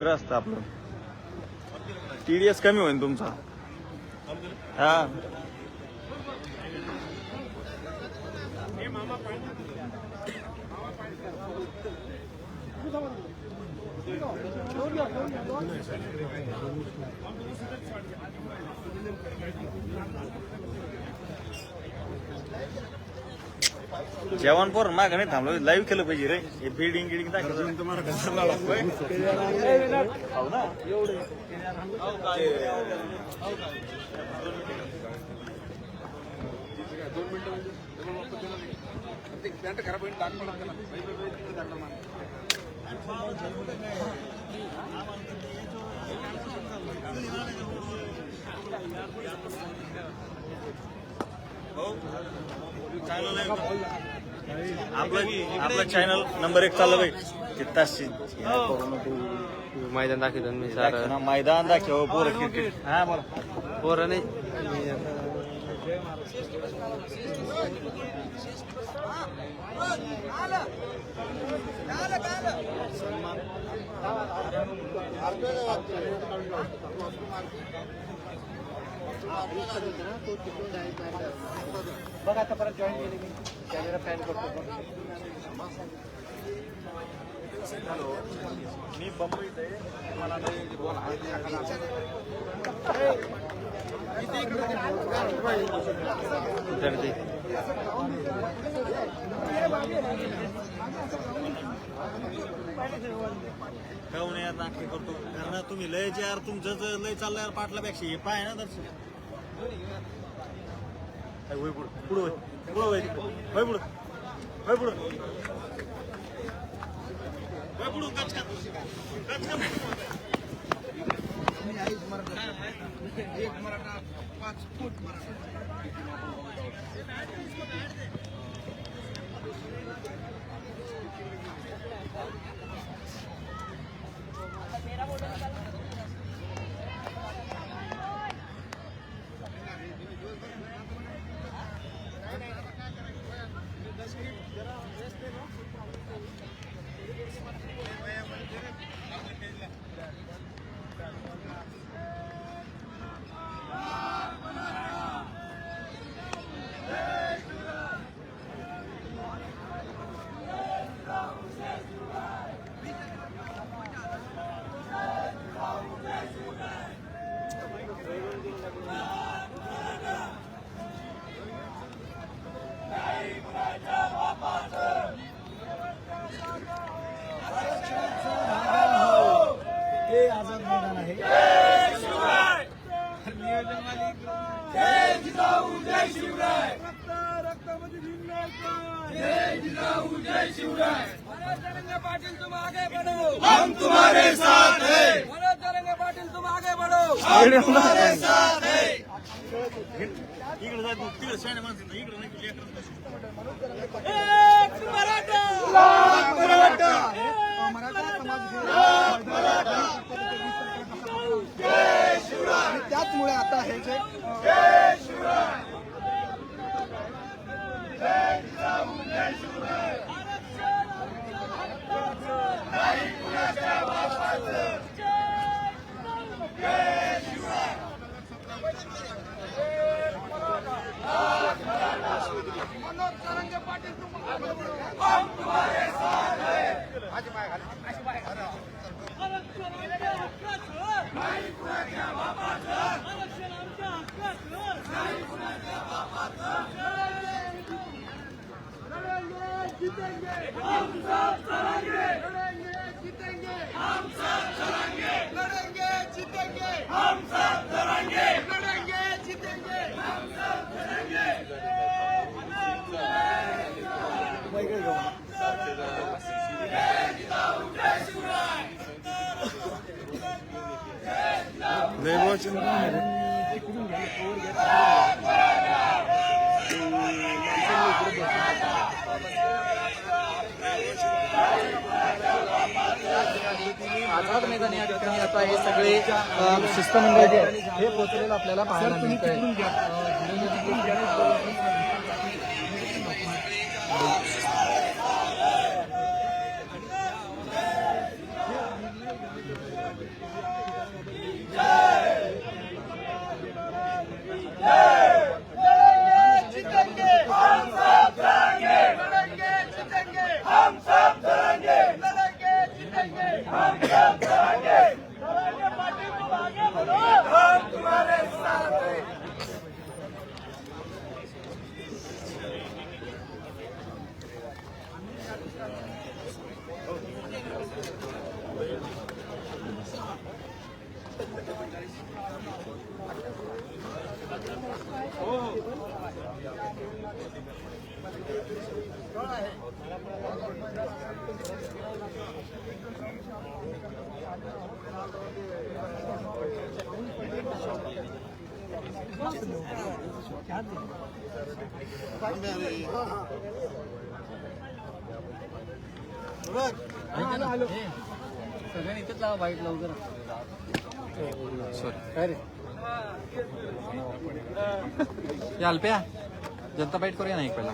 बरं असतं आपलं. टीडीएस कमी होईल तुमचा. हा. जेवण पोर माग नाही थांबलो लाईव्ह केलं पाहिजे रे हे बिल्डिंग गिडिंग आपलं आपलं चॅनल नंबर एक चाललं बाई. चित्ताशी मैदान दाखवतो मी सारं. मैदान दाखव पोरं क्रिकेट हा बोला. पोरं नाही. आता बघ आता परत जॉईन केली मी. कॅमेरा पॅन करतो मी बंबईत आहे. मला गर्दी काऊन यार नाटके करतो. कारण तुम्ही लय जे यार तुमचं जर लय चाललं यार पाटलापेक्षा. हे पाय ना दर्शन. काय होय पुढं पुढं होय पुढं होय तिकडं. होय पुढं होय पुढं होय पुढं मेरा गचका निकाल आझाद मैदान आहे पाटिल तुम आगे बढ़ो हम तुम्हारे साथ हैं मनोज तरंगे पाटील तुम आगे बढ़ो इकडे जाय तू तिकडे शाणे माणसं इकडे नाही तुझ्या मराठा एक मराठा! त्याचमुळे आता हे जे मनोज जीतेंगे पाटील तुम्हाला लड़ेंगे लड़ेंगे जीतेंगे हम सब लय वाचन आझाद मैदान या ठिकाणी आता हे सगळे शिष्टमंडळ जे आहे, हे पोहोचलेलं आपल्याला पाहायला मिळतंय. जीतेंगे हम सब लड़ेंगे लड़ेंगे जीतेंगे हम सब लड़ेंगे लड़ेंगे जीतेंगे हम सब लड़ेंगे लड़ेंगे पार्टी को आगे बढ़ो हम तुम्हारे साथ हैं सगळ्यांनी इथेच लावा वाईट लवकर काय रे? याल प्या जनता बाईट करूया ना एक पहिला?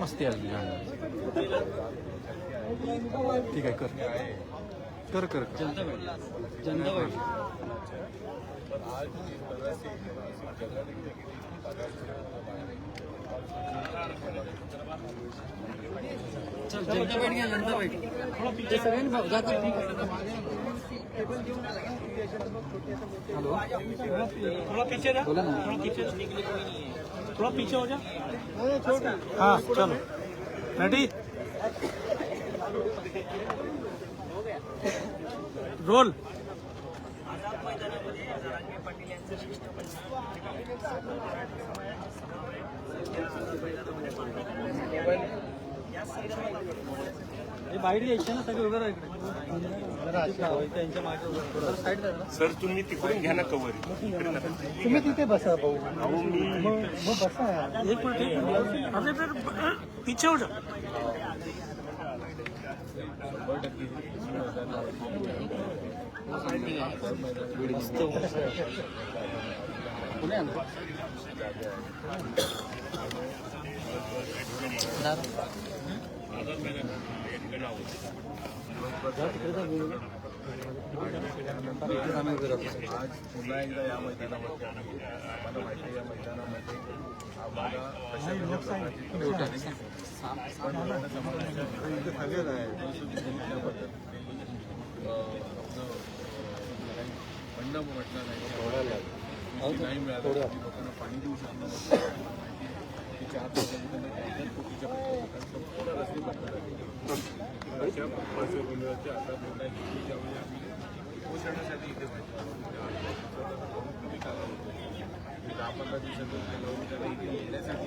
मस्ती आली ठीक आहे कर. कर कर जनता बाईट जनता बाईट थोड़ा पीछे रह थोड़ा पीछे थोड़ा पीछे हो जा हाँ चलो रेडी रोल हे मैदानामध्ये यायचे ना सगळे राहा त्यांच्या मागे उभं राहा. साईड धरा. सर तुम्ही तिकडून घ्या ना कवर. तुम्ही तिथे बसा भाऊ. अहो मी मग बसा. एक मिनट अरे पीछे हो पुणे आलो पुन्हा एकदा या मैदानावरती आम्ही आम्हाला माहिती आहे या मैदानामध्ये आम्हाला बंड म्हटलं नाही नाही मिळालं लोकांना पाणी देऊ शकलो नव्हतो. कोटीच्या संपूर्ण रस्ते अशा पार्श्वभूमीवरती आता निर्णय घेतली त्यावेळी आम्ही इथे कमी कालावधी दहा पंधरा दिवसातून त्याला इथे येण्यासाठी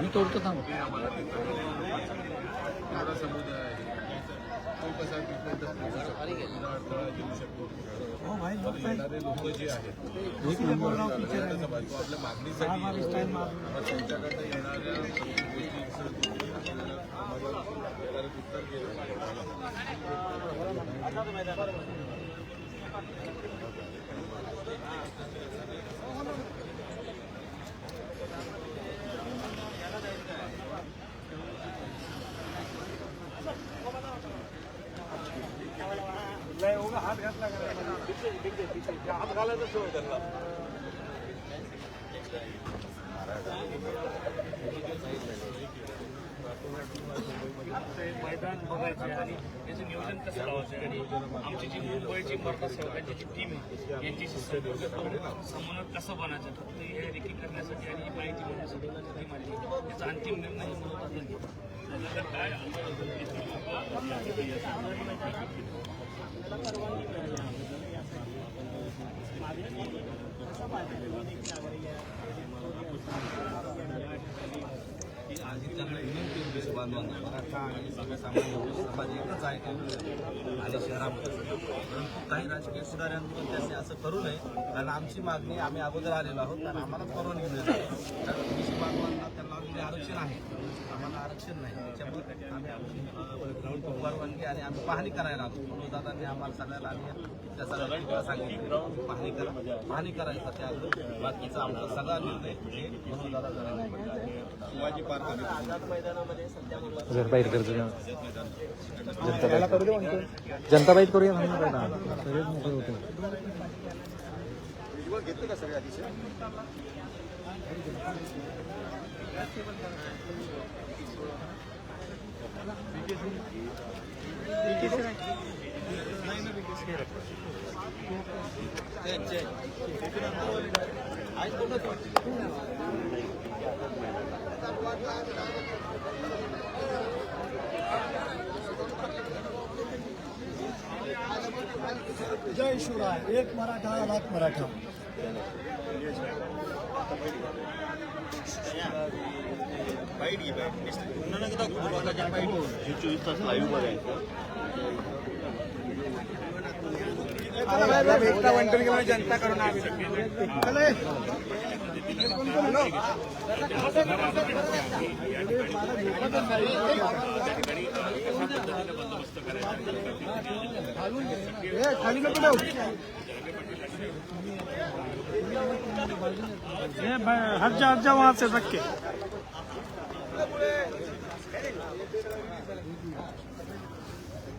मी तोडतो थांब. एवढा समुदाय हो, लोक जे आहेत आपल्याला समाज- आपल्या मागणीसाठी मग त्यांच्याकडनं येणाऱ्या आम्हाला येणारे उत्तर गेलं मैदान बघायचं आणि त्याचं नियोजन कसं लावायचं आणि आमची जी मुंबईची मर्दा सेवकांची जी टीम आहे यांच्याशी संपर्क करून समन्वय कसं बनायचं फक्त हे रेकी करण्यासाठी आणि ही माहिती मिळण्यासाठी टीम आली त्याचा अंतिम निर्णय हे मनोरंजन घेतला काय की आधी त्यांना विनंती होती बांधवांना मराठा आणि सर्वसामान्य समाज एकच आहे आणि शहरामध्ये परंतु काही राजकीय सुधाऱ्यांकडून त्यांनी असं करू नये कारण आमची मागणी आम्ही अगोदर आलेलो आहोत कारण आम्हाला परवानगी मिळाली आहे. कारण ओबीसी बांधवांना त्यांना लावलेले आरक्षण आहे आम्हाला आरक्षण नाही त्याच्यामुळे आम्ही आमची परवानगी आणि आम्ही पाहणी करायला आलो म्हणून दादांनी आम्हाला सगळ्याला आम्ही त्या सगळ्या सांगितलं पाहणी करा पाहणी करायचं त्या बाकीचा आमचा सगळा निर्णय म्हणून दादा करायला शिवाजी पार्क जनता करू दे जनता बाईट करूया जय शिवराय एक मराठा लाख मराठा. बाईट घे बाईट. पुन्हा नका दाखवू लोकांच्या बाईट जनता करून खाली नको हज्जा हज्जा वहां से रख के रक्त रक्तामध्ये भिनलायचं आरक्षण आमच्या हक्काचं एक जाऊ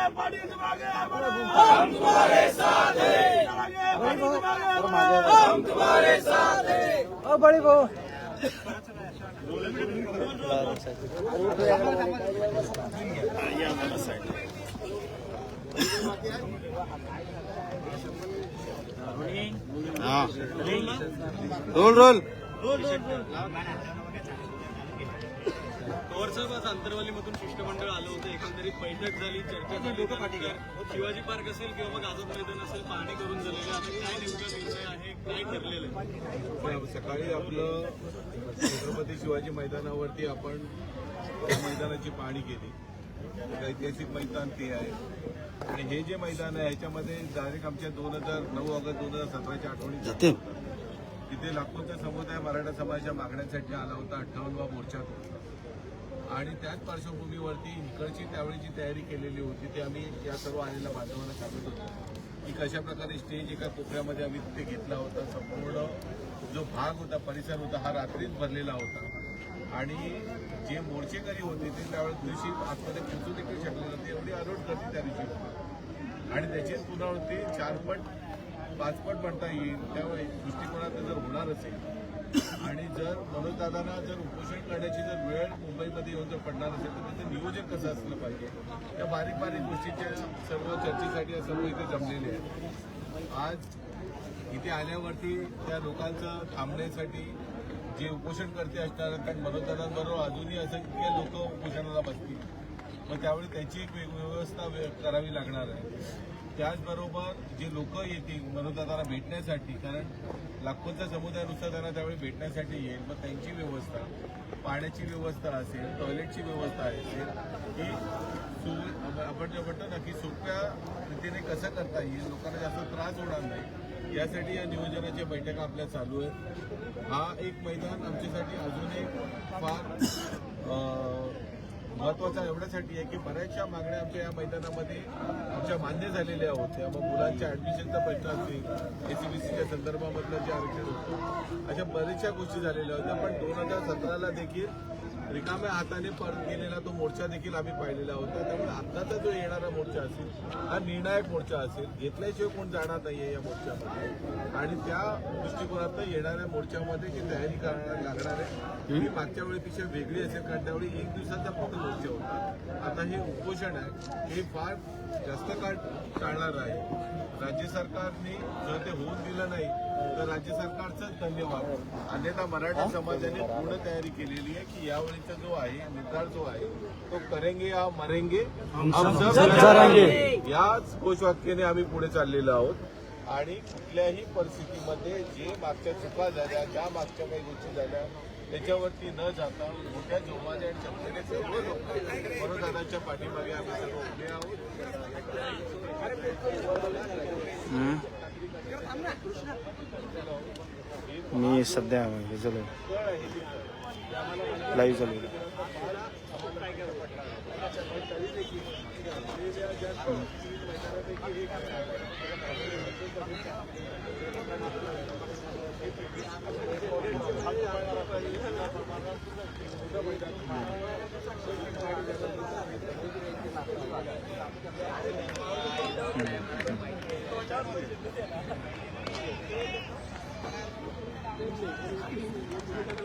तरंगे पाठीत मागे हम तुम्हारे साथ हैं तरंगे पाठीत मागे हम तुम्हारे साथ हैं ओ बळी भाऊ रोल रोल पवारसाहेब आज आंतरवालीमधून शिष्टमंडळ आलं होतं एकंदरीत बैठक झाली चर्चा झाली. त्यानंतर शिवाजी पार्क असेल किंवा मग आझाद मैदान असेल पाहणी करून झालेलं. आता काय नेमका निर्णय आहे काय ठरलेलं आहे? सकाळी आपलं छत्रपती शिवाजी मैदानावरती आपण त्या मैदानाची पाहणी केली. एक ऐतिहासिक मैदान ते आहे. आणि हे जे मैदान आहे ह्याच्यामध्ये डायरेक्ट आमच्या दोन हजार नऊ ऑगस्ट दोन हजार सतराच्या आठवणी जाते. तिथे लाखोचा समुदाय मराठा समाजाच्या मागण्यांसाठी आला होता अठ्ठावन्नवा मोर्चात होता आणि त्याच पार्श्वभूमीवरती इकडची त्यावेळीची तयारी केलेली होती ते आम्ही या सर्व आलेल्या बांधवांना सांगत होतो की कशा प्रकारे स्टेज एका कोपऱ्यामध्ये आम्ही तिथे घेतला होता. संपूर्ण जो भाग होता परिसर होता हा रात्रीच भरलेला होता. आणि जे मोर्चेकरी होते ते त्यावेळेस दिवशी आतमध्ये पोचू देखील शकले नव्हते एवढी अलोट करते त्या दिवशी. आणि त्याची पुनरावृत्ती चारपट पाचपट म्हणता येईल त्यावेळी दृष्टिकोनात जर होणार असेल आणि जर मनोजदादांना जर उपोषण करण्याची जर वेळ मुंबईमध्ये येऊन जर पडणार असेल तर त्याचं नियोजन कसं असलं पाहिजे? त्या बारीक बारीक गोष्टीच्या सर्व चर्चेसाठी या सर्व इथे जमलेले आहेत. आज इथे आल्यावरती त्या लोकांचं थांबण्यासाठी जे उपोषण करते असणार कारण मनोजदादांबरोबर अजूनही असंख्य लोक उपोषणाला बसतील. मग त्यावेळी त्याची एक वेग- व्यवस्था करावी लागणार आहे. त्याचबरोबर जे लोक येतील मनोजदादांना भेटण्यासाठी कारण लाखोंच्या समुदायानुसार त्यांना त्यावेळी भेटण्यासाठी येईल मग त्यांची व्यवस्था पाण्याची व्यवस्था असेल टॉयलेटची व्यवस्था असेल ही सु आपण जे म्हणतो ना की सोप्या रीतीने कसं करता येईल लोकांना जास्त त्रास होणार नाही यासाठी या नियोजनाच्या बैठका आपल्या चालू आहेत. हा एक मैदान आमच्यासाठी अजून एक फार महत्त्वाचा एवढ्यासाठी आहे की बऱ्याचशा मागण्या आमच्या या मैदानामध्ये आमच्या मान्य झालेल्या होत्या. मग मुलांच्या ऍडमिशनचा प्रश्न बी एसीबीसीच्या संदर्भामधलं जे आरक्षण होतं अशा बऱ्याचशा गोष्टी झालेल्या होत्या. पण दोन हजार सतराला देखील रिकाम्या हाताने परत गेलेला तो मोर्चा देखील आम्ही पाहिलेला होता. त्यामुळे आत्ताचा जो येणारा मोर्चा असेल हा निर्णायक मोर्चा असेल घेतल्याशिवाय कोण जाणार नाहीये या मोर्चामध्ये. आणि त्या दृष्टिकोनातून येणाऱ्या मोर्चामध्ये जी तयारी करणार लागणार आहे ही मागच्या वेळेपेक्षा वेगळी असेल कारण त्यावेळी एक दिवसाचा फक्त मोर्चा होता. आता हे उपोषण आहे हे फार जास्त काळ चालणार आहे. राज्य सरकारने जर ते होऊन दिलं नाही तर राज्य सरकारचं धन्यवाद. अन्यथा मराठा समाजाने पूर्ण तयारी केलेली आहे की यावेळीचा जो आहे निर्धार जो आहे तो करेंगे या मरेंगे? हम सब लढेंगे. याच घोषवाक्याने आम्ही पुढे चाललेलो आहोत. आणि कुठल्याही परिस्थितीमध्ये जे मागच्या चुका झाल्या ज्या मागच्या काही गोष्टी झाल्या त्याच्यावरती न जाता मोठ्या जोमाने आणि क्षमतेने सर्व लोक बरोदानाच्या पाठीमागे आम्ही सर्व उभे आहोत. मी सध्या हे चालू लाईव्ह चालू Thank you.